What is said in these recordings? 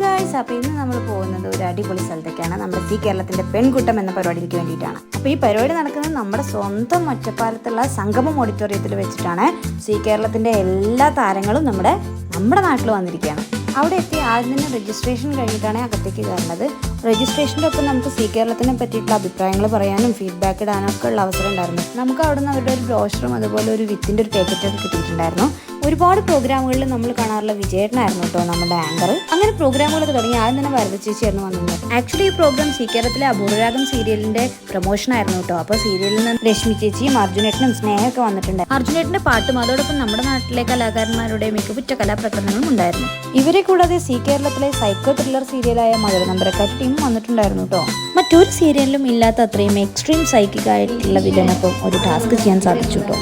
Guys അപ്പോൾ ഇന്ന് നമ്മൾ പോകുന്നത് ഒരു അടിപൊളി സ്ഥലത്തേക്കാണ്. നമ്മുടെ സി കേരളത്തിന്റെ പെൺകുട്ടം എന്ന പരിപാടിക്ക് വേണ്ടിയിട്ടാണ്. അപ്പോൾ ഈ പരിപാടി നടക്കുന്നത് നമ്മുടെ സ്വന്തം ഒറ്റപ്പാലത്തുള്ള സംഗമം ഓഡിറ്റോറിയത്തിൽ വെച്ചിട്ടാണ്. സി കേരളത്തിന്റെ എല്ലാ താരങ്ങളും നമ്മുടെ നമ്മുടെ നാട്ടിൽ വന്നിരിക്കുകയാണ്. അവിടെ എത്തി ആദ്യം തന്നെ രജിസ്ട്രേഷൻ കഴിഞ്ഞിട്ടാണ് അകത്തേക്ക് കയറുന്നത്. രജിസ്ട്രേഷന്റെ ഒപ്പം നമുക്ക് സി കേരളത്തിനെ പറ്റിയിട്ടുള്ള അഭിപ്രായങ്ങൾ പറയാനും ഫീഡ്ബാക്ക് ഇടാനും ഒക്കെ ഉള്ള അവസരം ഉണ്ടായിരുന്നു. നമുക്ക് അവിടെ നിന്ന് അവരുടെ ഒരു ബ്രോഷറും അതുപോലെ ഒരു വിത്തിന്റെ ഒരു പാക്കറ്റൊക്കെ കിട്ടിയിട്ടുണ്ടായിരുന്നു. ഒരുപാട് പ്രോഗ്രാമുകളിൽ നമ്മൾ കാണാറുള്ള വിജയേട്ടനായിരുന്നു കേട്ടോ നമ്മുടെ ആങ്കർ അങ്ങനെ പ്രോഗ്രാമുകളൊക്കെ തുടങ്ങി ആദ്യം തന്നെ വരദ ചേച്ചിയായിരുന്നു വന്നത് ആക്ച്വലി ഈ പ്രോഗ്രാം സി കേരളത്തിലെ അപൂർവരാഗം സീരിയലിന്റെ പ്രൊമോഷൻ ആയിരുന്നു കേട്ടോ. അപ്പോൾ സീരിയലിൽ നിന്ന് രശ്മി ചേച്ചിയും അർജുനേട്ടനും സ്നേഹമൊക്കെ വന്നിട്ടുണ്ട്. അർജുനേട്ടന്റെ പാട്ടും അതോടൊപ്പം നമ്മുടെ നാട്ടിലെ കലാകാരന്മാരുടെ മികവുറ്റ കലാപ്രകടനങ്ങളും ഉണ്ടായിരുന്നു. ഇവരെ കൂടാതെ സി കേരളത്തിലെ സൈക്കോ ത്രില്ലർ സീരിയലായ മധുര നമ്പരക്കാറ്റ് ടീം വന്നിട്ടുണ്ടായിരുന്നു കേട്ടോ. മറ്റൊരു സീരിയലിലും ഇല്ലാത്ത അത്രയും എക്സ്ട്രീം സൈക്കിക് ആയിട്ടുള്ള വില്ലനൊപ്പം ഒരു ടാസ്ക് ചെയ്യാൻ സാധിച്ചു കേട്ടോ.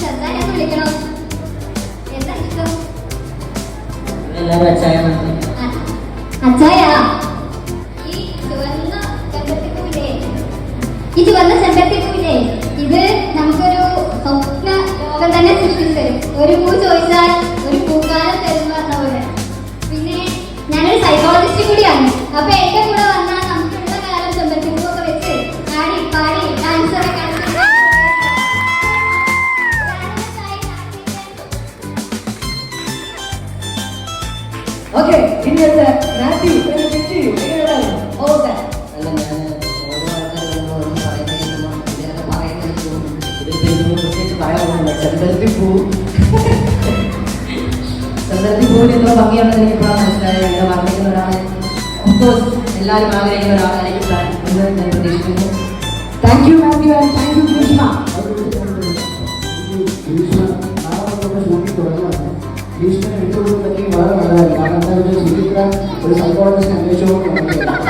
ചെറുതായിട്ട് വിളിക്കണം എന്താ ഇഷ്ടം എല്ലാവരും അച്ചായ ഈ ചുവന്ന ചെമ്പരത്തിപ്പൂവില്ലേ ഈ ചുവന്ന ചെമ്പരത്തിപ്പൂവില്ലേ ലോകം തന്നെ തരും. ഒരു പൂ ചോദിച്ചാൽ ഒരു പൂക്കാലം തരും പറഞ്ഞ പോലെ. പിന്നെ ഞാനൊരു സൈക്കോളജിസ്റ്റ് കൂടിയാണ്. അപ്പൊ എന്റെ കൂടെ വന്നാൽ നമുക്കുള്ള കാലം ചെമ്പരത്തിപ്പൂവൊക്കെ വെച്ച് പാടി പാടി ഡാൻസ് ഒക്കെ കളിച്ച്. മാത്യു ഒരു picture ചെമ്പരത്തി പൂ ചെമ്പരത്തി പൂവിന് എത്ര ഭംഗിയാണെന്ന് എനിക്ക് ഇപ്പോഴാണ് മനസ്സിലായത് ഇങ്ങനെ വർണിക്കുന്ന ഒരാൾ ഒഫ്കോഴ്സ് എല്ലാവരും ആഗ്രഹിക്കുന്ന ഒരാളായിരിക്കും എന്ന് ഞാൻ പ്രതീക്ഷിക്കുന്നു Thank you, Matthew, and thank you, Krishna. ഭീഷ്മനെ വിട്ടുകൊടുത്തൊക്കെ വളരെ നല്ലതായിരുന്നു കാരണം എന്താ വെച്ചാൽ ഒരു സൈക്കോളജിസ്റ്റ് അന്വേഷിച്ചുകൊണ്ട്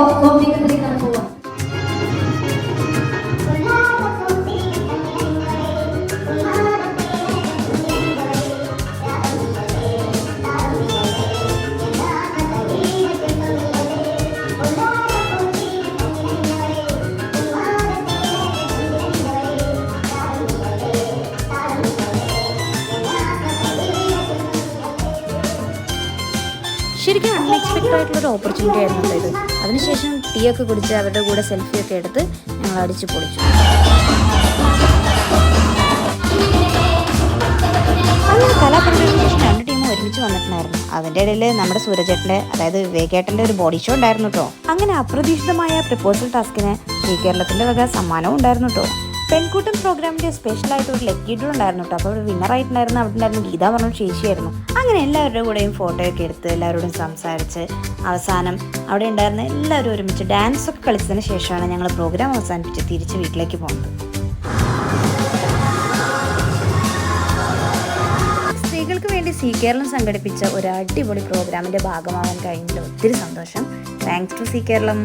കൈഡിയോടുകൂടി ഞാൻ ശരിക്കും അൺഎക്സ്പെക്റ്റഡ് ആയിട്ടുള്ള ഒരു ഓപ്പർച്യൂണിറ്റി ആയിരുന്നു കേട്ടോ ഇത്. അതിനുശേഷം ടീ ഒക്കെ കുടിച്ച് അവരുടെ കൂടെ സെൽഫി ഒക്കെ എടുത്ത് ഞങ്ങൾ അടിച്ച് പൊളിച്ചു. രണ്ട് ടീമും ഒരുമിച്ച് വന്നിട്ടുണ്ടായിരുന്നു. അതിന്റെ ഇടയിൽ നമ്മുടെ സൂരജേട്ടന്റെ അതായത് വിവേകേട്ടന്റെ ഒരു ബോഡി ഷോ ഉണ്ടായിരുന്നു കേട്ടോ. അങ്ങനെ അപ്രതീക്ഷിതമായ പ്രപ്പോസൽ ടാസ്കിന് ഈ കേരളത്തിന്റെ വക സമ്മാനവും ഉണ്ടായിരുന്നു കേട്ടോ. പെൺകൂട്ടം പ്രോഗ്രാമിന്റെ സ്പെഷ്യൽ ആയിട്ട് ഒരു ലക്കി ഡ്രോ ഉണ്ടായിരുന്നു കേട്ടോ. അപ്പോൾ വിന്നർ ആയിട്ടുണ്ടായിരുന്ന അവിടെ ഉണ്ടായിരുന്നു ഗീത പറഞ്ഞ ചേച്ചിയായിരുന്നു അങ്ങനെ എല്ലാവരുടെ കൂടെയും ഫോട്ടോയൊക്കെ എടുത്ത് എല്ലാവരോടും സംസാരിച്ച് അവസാനം അവിടെ ഉണ്ടായിരുന്ന എല്ലാവരും ഒരുമിച്ച് ഡാൻസ് ഒക്കെ കളിച്ചതിന് ശേഷമാണ് ഞങ്ങൾ പ്രോഗ്രാം അവസാനിപ്പിച്ച് തിരിച്ച് വീട്ടിലേക്ക് പോകുന്നത്. സ്ത്രീകൾക്ക് വേണ്ടി സി കേരളം സംഘടിപ്പിച്ച ഒരു അടിപൊളി പ്രോഗ്രാമിന്റെ ഭാഗമാവാൻ കഴിഞ്ഞതിൽ ഒത്തിരി സന്തോഷം. Thanks to C Keralam